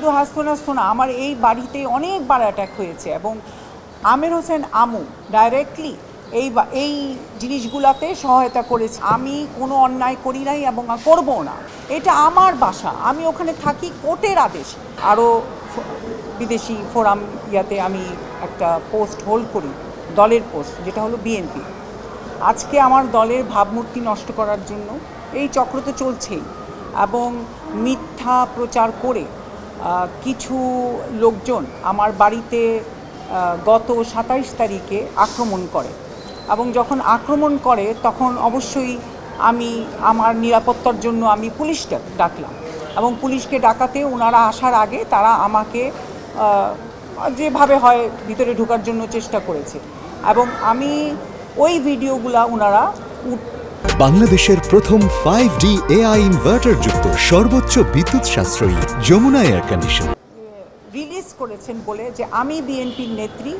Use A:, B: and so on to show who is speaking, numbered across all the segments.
A: শুধু হাসতো না আমার এই বাড়িতে অনেকবার অ্যাটাক হয়েছে এবং আমির হোসেন আমু ডাইরেক্টলি এই এই জিনিসগুলাতে সহায়তা করেছে। আমি কোনো অন্যায় করি নাই এবং করব না। এটা আমার বাসা। আমি ওখানে থাকি কোর্টের আদেশ। আরও বিদেশি ফোরাম ইয়াতে আমি একটা পোস্ট হোল্ড করি, দলের পোস্ট যেটা হলো বিএনপি আজকে আমার দলের ভাবমূর্তি নষ্ট করার জন্য এই চক্র তো চলছেই। এবং মিথ্যা প্রচার করে কিছু লোকজন আমার বাড়িতে গত সাতাইশ তারিখে আক্রমণ করে। এবং যখন আক্রমণ করে, তখন অবশ্যই আমি আমার নিরাপত্তার জন্য আমি পুলিশটা ডাকলাম। এবং পুলিশকে ডাকাতে ওনারা আসার আগে তারা আমাকে যেভাবে হয় ভিতরে ঢোকার জন্য চেষ্টা করেছে। এবং আমি ওই ভিডিওগুলা ওনারা
B: বাংলাদেশের প্রথম ফাইভ ডি এআই ইনভার্টার যুক্ত সর্বোচ্চ বিদ্যুৎ সাশ্রয়ী যমুনা এয়ার কন্ডিশন
A: রিলিজ করেছেন বলে যে আমি বিএনপির নেত্রী,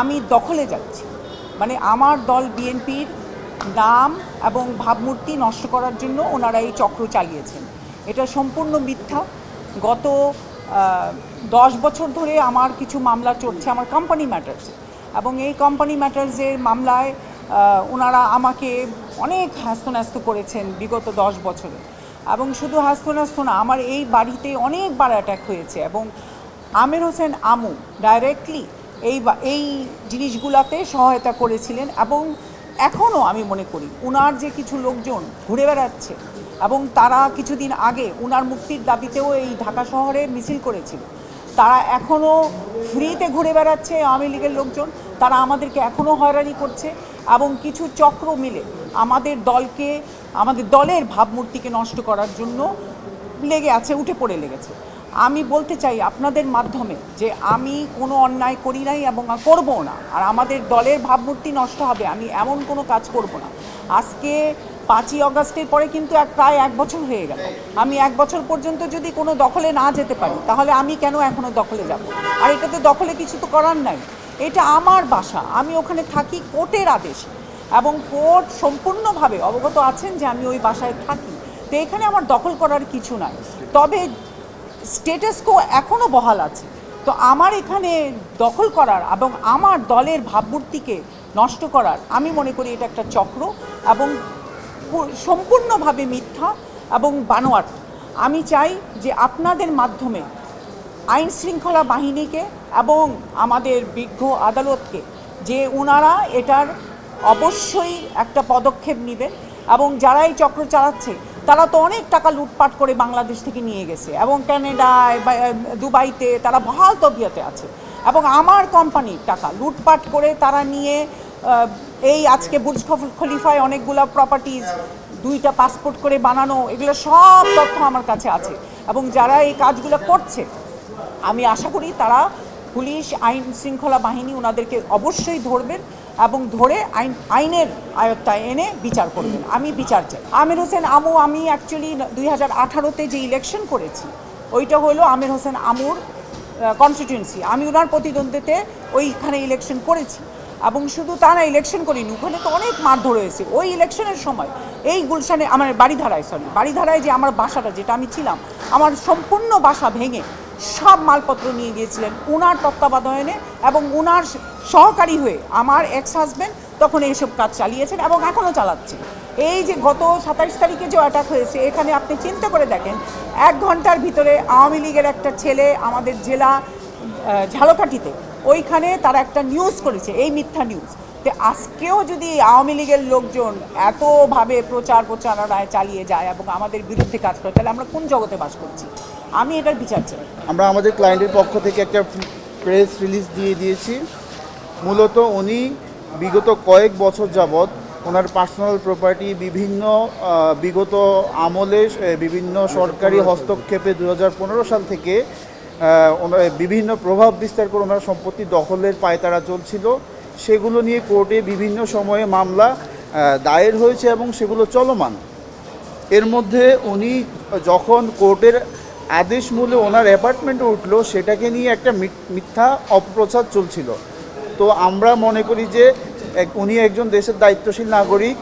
A: আমি দখলে যাচ্ছি। মানে আমার দল বিএনপির নাম এবং ভাবমূর্তি নষ্ট করার জন্য ওনারা এই চক্র চালিয়েছেন। এটা সম্পূর্ণ মিথ্যা। গত দশ বছর ধরে আমার কিছু মামলা চলছে, আমার কোম্পানি ম্যাটার্সে এবং এই কোম্পানি ম্যাটার্সের মামলায় ওনারা আমাকে অনেক হ্যাস্ত করেছেন বিগত দশ বছরে। এবং শুধু হাসতো নাসতো না, আমার এই বাড়িতে অনেকবার অ্যাটাক হয়েছে এবং আমির হোসেন আমু ডাইরেক্টলি এই এই জিনিসগুলাতে সহায়তা করেছিলেন এবং এখনও আমি মনে করি উনার যে কিছু লোকজন ঘুরে বেড়াচ্ছে এবং তারা কিছুদিন আগে উনার মুক্তির দাবিতেও এই ঢাকা শহরে মিছিল করেছিল। তারা এখনও ফ্রিতে ঘুরে বেড়াচ্ছে আওয়ামী লীগের লোকজন, তারা আমাদেরকে এখনও হয়রানি করছে। এবং কিছু চক্র মিলে আমাদের দলকে, আমাদের দলের ভাবমূর্তিকে নষ্ট করার জন্য লেগে আছে, উঠে পড়ে লেগেছে। আমি বলতে চাই আপনাদের মাধ্যমে যে আমি কোনো অন্যায় করি নাই এবং করব না। আর আমাদের দলের ভাবমূর্তি নষ্ট হবে, আমি এমন কোনো কাজ করব না। আজকে পাঁচই অগস্টের পরে কিন্তু এক প্রায় এক বছর হয়ে গেল। আমি এক বছর পর্যন্ত যদি কোনো দখলে না যেতে পারি, তাহলে আমি কেন এখনও দখলে যাব? আর এটাতে দখলে কিছু তো করার নাই। এটা আমার বাসা। আমি ওখানে থাকি কোর্টের আদেশ এবং কোর্ট সম্পূর্ণভাবে অবগত আছেন যে আমি ওই বাসায় থাকি। তো এখানে আমার দখল করার কিছু নাই। তবে স্টেটাস কো এখনও বহাল আছে। তো আমার এখানে দখল করার এবং আমার দলের ভাবমূর্তিকে নষ্ট করার আমি মনে করি এটা একটা চক্র এবং সম্পূর্ণভাবে মিথ্যা এবং বানোয়াট। আমি চাই যে আপনাদের মাধ্যমে আইন শৃঙ্খলা বাহিনীকে এবং আমাদের বিজ্ঞ আদালতকে যে ওনারা এটার অবশ্যই একটা পদক্ষেপ নেবেন এবং যারা এই চক্র চালাচ্ছে, তারা তো অনেক টাকা লুটপাট করে বাংলাদেশ থেকে নিয়ে গেছে এবং ক্যানাডায় দুবাইতে তারা বহাল তবিয়তে আছে। এবং আমার কোম্পানির টাকা লুটপাট করে তারা নিয়ে এই আজকে বুর্জ খলিফায় অনেকগুলো প্রপার্টিজ দুইটা পাসপোর্ট করে বানানো, এগুলো সব তথ্য আমার কাছে আছে। এবং যারা এই কাজগুলো করছে আমি আশা করি তারা পুলিশ, আইন শৃঙ্খলা বাহিনী ওনাদেরকে অবশ্যই ধরবেন এবং ধরে আইন, আইনের আয়ত্তায় এনে বিচার করবেন। আমি বিচার চাই। আমির হোসেন আমু, আমি অ্যাকচুয়ালি দুই হাজার আঠারোতে যে ইলেকশন করেছি, ওইটা হলো আমির হোসেন আমুর কনস্টিটিউয়েন্সি আমি ওনার প্রতিদ্বন্দ্বীতে ওইখানে ইলেকশন করেছি। এবং শুধু তা না ইলেকশন করিনি ওখানে তো অনেক মারধর হয়েছে। ওই ইলেকশনের সময় এই গুলশানে আমার বাড়িধারায় সরি বাড়িধারায় যে আমার বাসাটা যেটা আমি ছিলাম, আমার সম্পূর্ণ বাসা ভেঙে সব মালপত্র নিয়ে গিয়েছিলেন ওনার তত্ত্বাবধানে এবং ওনার সহকারী হয়ে আমার এক্স হাজব্যান্ড তখন এইসব কাজ চালিয়েছেন এবং এখনও চালাচ্ছে। এই যে গত সাতাইশ তারিখে যে অ্যাটাক হয়েছে, এখানে আপনি চিন্তা করে দেখেন, এক ঘণ্টার ভিতরে আওয়ামী লীগের একটা ছেলে আমাদের জেলা ঝালকাঠিতে ওইখানে তারা একটা নিউজ করেছে, এই মিথ্যা নিউজ তো আজকেও যদি আওয়ামী লীগের লোকজন এতভাবে প্রচার প্রচারণায় চালিয়ে যায় এবং আমাদের বিরুদ্ধে কাজ করে, তাহলে আমরা কোন জগতে বাস করছি? আমি এটার বিচার চাই।
C: আমরা আমাদের ক্লায়েন্টের পক্ষ থেকে একটা প্রেস রিলিজ দিয়ে দিয়েছি। মূলত উনি বিগত কয়েক বছর যাবৎ ওনার পার্সোনাল প্রপার্টি বিভিন্ন বিগত আমলে বিভিন্ন সরকারি হস্তক্ষেপে দু হাজার পনেরো সাল থেকে বিভিন্ন প্রভাব বিস্তার করে ওনার সম্পত্তি দখলের পায়তারা চলছিল। সেগুলো নিয়ে কোর্টে বিভিন্ন সময়ে মামলা দায়ের হয়েছে এবং সেগুলো চলমান। এর মধ্যে উনি যখন কোর্টের আদেশ মূলে ওনার অ্যাপার্টমেন্টে উঠল, সেটাকে নিয়ে একটা মিথ- মিথ্যা অপপ্রচার চলছিল। তো আমরা মনে করি যে উনি একজন দেশের দায়িত্বশীল নাগরিক,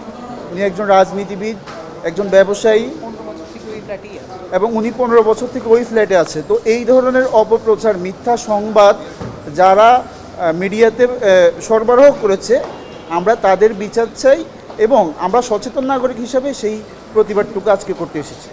C: উনি একজন রাজনীতিবিদ, একজন ব্যবসায়ী এবং উনি পনেরো বছর থেকে ওই ফ্ল্যাটে আছে। তো এই ধরনের অপপ্রচার, মিথ্যা সংবাদ যারা মিডিয়াতে সরবরাহ করেছে, আমরা তাদের বিচার চাই এবং আমরা সচেতন নাগরিক হিসাবে সেই প্রতিবাদটুকু আজকে করতে এসেছি।